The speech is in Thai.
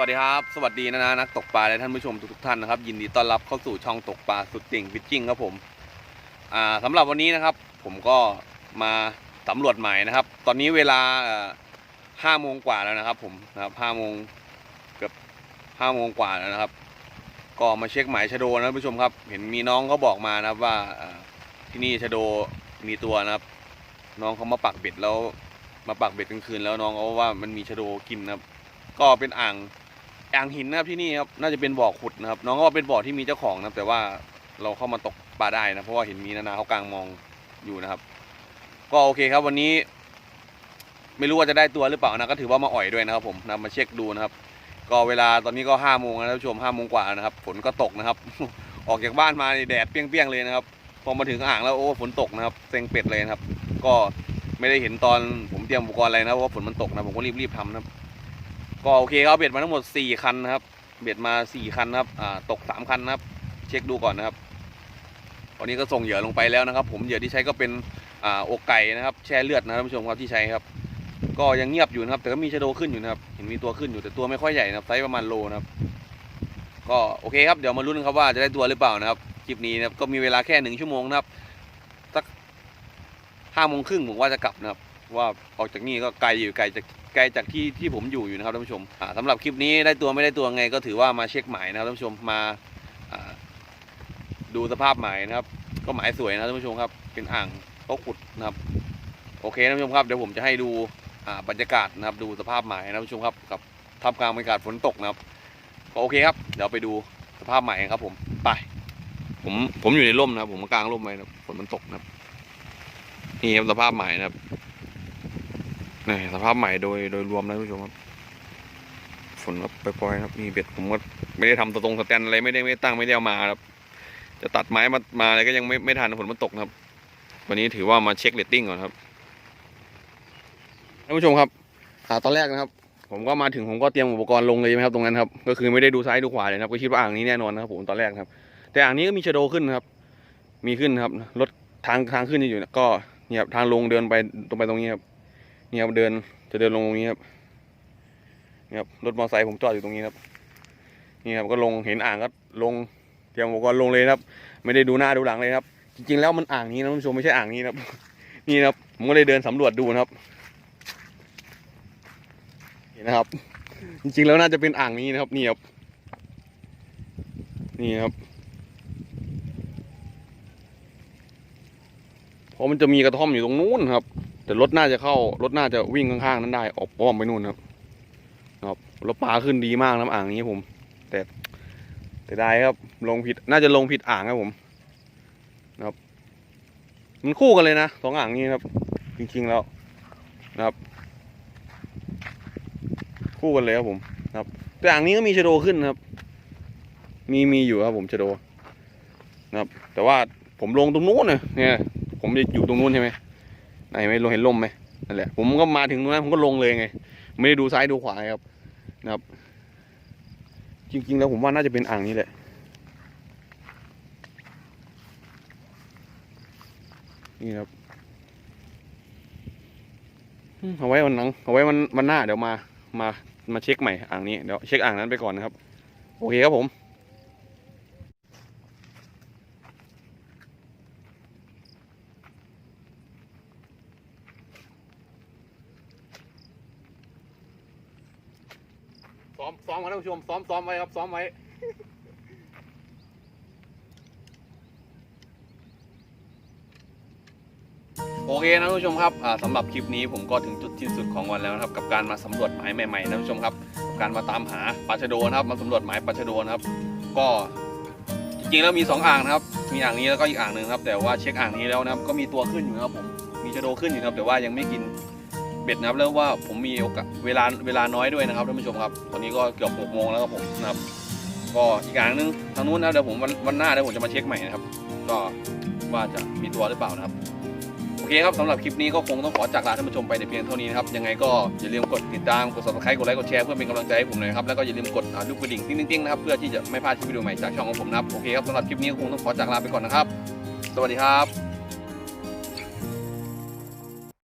วัสดีครับ สวัสดีนะนะนักตกปลาและท่านผู้ชมทุกท่านนะครับ ยินดีต้อนรับเข้าสู่ช่องตกปลาสุดติ่งฟิชชิ่งครับผมอ่าสำหรับวันนี้นะครับ ผมก็มาสำรวจใหมายนะครับ ตอนนี้เวลาห้าโมงกว่าแล้วนะครับ ผมนะครับห้าโมงเกือบห้าโมงกว่าแล้วนะครับ ก็มาเช็คหมายชะโดนะท่านผู้ชมครับ เห็นมีน้องเขาบอกมานะครับว่าอ่าที่นี่ชะโดมีตัวนะครับ น้องเขามาปักเบ็ดแล้วมาปักเบ็ดกลางคืนแล้วน้องเขาว่ามันมีชะโดกินนะครับก็เป็นอ่าง อ่างหินนะครับที่นี่ครับน่าจะเป็นบ่อขุดนะครับ น้องก็เป็นบ่อที่มีเจ้าของนะแต่ว่าเราเข้ามาตกปลาได้นะเพราะว่าเห็นมีนานาเขากลางมองอยู่นะครับ ก็โอเคครับวันนี้ ไม่รู้ว่าจะได้ตัวหรือเปล่านะก็ถือว่ามาอ่อยด้วยนะครับ ผมนะมาเช็คดูนะครับ ก็เวลาตอนนี้ก็ห้าโมงแล้วท่านผู้ชมห้าโมงกว่านะครับ ฝนก็ตกนะครับ ออกจากบ้านมานี่แดดเปรี้ยงๆเลยนะครับพอมาถึงอ่างแล้วโอ้ฝนตกนะครับเซ็งเป็ดเลยนะครับ ก็ไม่ได้เห็นตอนผมเตรียมอุปกรณ์อะไรนะเพราะว่าฝนมันตกนะผมก็รีบๆทำนะครับ ก็โอเคครับเบ็ดมาทั้งหมด 4 คันนะครับ เบ็ดมา 4 คันนะครับอ่าตก 3 คันนะครับ เช็คดูก่อนนะครับวันนี้ก็ส่งเหยื่อลงไปแล้วนะครับ ผมเหยื่อที่ใช้ก็เป็นอ่าอกไก่นะครับ แช่เลือดนะครับท่านผู้ชมครับที่ใช้ครับ ก็ยังเงียบอยู่นะครับ แต่ก็มีชะโดขึ้นอยู่นะครับ เห็นมีตัวขึ้นอยู่แต่ตัวไม่ค่อยใหญ่นะครับไซส์ประมาณโลนะครับ ก็โอเคครับเดี๋ยวมาลุ้นครับว่าจะได้ตัวหรือเปล่านะครับคลิปนี้นะครับก็มีเวลาแค่หนึ่งชั่วโมงนะครับสักห้าโมงครึ่งผมว่าจะกลับนะครับ ว่าออกจากนี่ก็ไกลอยู่ไกลจากไกลจากที่ที่ผมอยู่อยู่นะครับท่านผู้ชมอ่าสำหรับคลิปนี้ได้ตัวไม่ได้ตัวไงก็ถือว่ามาเช็คหมายนะครับท่านผู้ชมมาอ่าดูสภาพหมายนะครับ ก็หมายสวยนะท่านผู้ชมครับ เป็นอ่างเขาขุดนะครับ โอเคท่านผู้ชมครับเดี๋ยวผมจะให้ดูอ่าบรรยากาศนะครับ ดูสภาพหมายนะท่านผู้ชมครับกับท่ามกลางบรรยากาศฝนตกนะครับก็โอเคครับ เดี๋ยวไปดูสภาพหมายครับ ผมไปผมผมอยู่ในร่มนะครับ ผมมากางร่มไว้นะครับฝนมันตกนะครับนี่ครับสภาพหมายนะครับ นี่สภาพใหม่โดยโดยรวมนะท่านผู้ชมครับฝนก็ปล่อยๆครับมีเบ็ดผมก็ไม่ได้ทำตัวตรงสแตนอะไรไม่ได้ไม่ตั้งไม่ได้เอามาครับ จะตัดไม้มามาอะไรก็ยังไม่ไม่ทันฝนมันตกนะครับ วันนี้ถือว่ามาเช็คเรตติ้งก่อนครับท่านผู้ชมครับอ่าตอนแรกนะครับ ผมก็มาถึงผมก็เตรียมอุปกรณ์ลงเลยใช่ไหมครับตรงนั้นครับก็คือไม่ได้ดูซ้ายดูขวาเลยนะครับก็คิดว่าอ่างนี้แน่นอนนะครับผมตอนแรกครับ แต่อ่างนี้ก็มีชะโดขึ้นครับ มีขึ้นครับรถทางทางขึ้นอยู่นะก็เนี่ยบทางลงเดินไปตรงไปตรงนี้ครับ นี่ครับเดินจะเดินลงตรงนี้ครับนี่ครับรถมอเตอร์ไซค์ผมจอดอยู่ตรงนี้ครับ นี่ครับก็ลงเห็นอ่างก็ลงเตรียมอุปกรณ์ลงเลยครับ ไม่ได้ดูหน้าดูหลังเลยครับ จริงๆแล้วมันอ่างนี้นะท่านผู้ชมไม่ใช่อ่างนี้นะครับ นี่นะครับผมก็เลยเดินสำรวจดูนะครับเห็นนะครับ จริงๆแล้วน่าจะเป็นอ่างนี้นะครับนี่ครับนี่ครับเพราะมันจะมีกระท่อมอยู่ตรงนู้นครับ แต่รถน่าจะเข้ารถน่าจะวิ่งข้างๆนั้นได้ ออกป้อมไปนู่นครับครับแล้วปลาขึ้นดีมากน้ำอ่างนี้ผม แต่แต่ได้ครับ ลงผิดน่าจะลงผิดอ่างครับผมนะครับ มันคู่กันเลยนะสองอ่างนี้ครับ จริงๆแล้วนะครับ คู่กันเลยครับผมนะครับแต่อ่างนี้ก็มีชะโดขึ้นครับ มีมีอยู่ครับผมชะโดนะครับ แต่ว่าผมลงตรงนู้นเนี่ยผมจะอยู่ตรงนู้นใช่ไหม ไหนไม่ลงเห็นลมไหมนั่นแหละผมก็มาถึงตรงนั้นผมก็ลงเลยไง ไม่ได้ดูซ้ายดูขวาครับนะครับ จริง ๆ แล้วผมว่าน่าจะเป็นอ่างนี้แหละนี่ครับเอาไว้วันหลังเอาไว้วันวันหน้าเดี๋ยวมามามาเช็คใหม่อ่างนี้เดี๋ยวเช็คอ่างนั้นไปก่อนนะครับ โอเคครับผม ซ้อมซ้อมกันท่านผู้ชมซ้อมซ้อมไว้ครับซ้อมไว้โอเคนะท่านผู้ชมครับอ่าสำหรับคลิปนี้ผมก็ถึงจุดที่สุดของวันแล้วนะครับ กับการมาสำรวจหมายใหม่ๆนะท่านผู้ชมครับกับการมาตามหาปลาชะโดนะครับ มาสำรวจหมายปลาชะโดนะครับ ก็จริงๆแล้วมีสองอ่างนะครับ มีอ่างนี้แล้วก็อีกอ่างหนึ่งครับ แต่ว่าเช็คอ่างนี้แล้วนะครับก็มีตัวขึ้นอยู่นะครับผมมีชะโดขึ้นอยู่นะครับแต่ว่ายังไม่กิน เบ็ดนะครับแล้วว่าผมมีโอกาสเวลาเวลาน้อยด้วยนะครับท่านผู้ชมครับตอนนี้ก็เกือบหกโมงแล้วครับผมนะครับก็อีกอย่างหนึงทางนู้นนะเดี๋ยวผมวันวันหน้าเดี๋ยวผมจะมาเช็คใหม่นะครับ ก็ว่าจะมีตัวหรือเปล่านะครับโอเคครับสำหรับคลิปนี้ก็คงต้องขอจากลาท่านผู้ชมไปแต่เพียงเท่านี้นะครับยังไงก็อย่าลืมกดติดตามกด subscribe กดไลค์กดแชร์เพื่อเป็นกำลังใจให้ผมหน่อยครับแล้วก็อย่าลืมกดอ่ารูปกระดิ่งติ๊งๆๆนะครับเพื่อที่จะไม่พลาดคลิปวิดีโอใหม่จากช่องของผมนะครับโอเคครับสำหรับคลิปนี้ก็คงต้องขอจากลาไปก่อนนะครับ สวัสดีครับ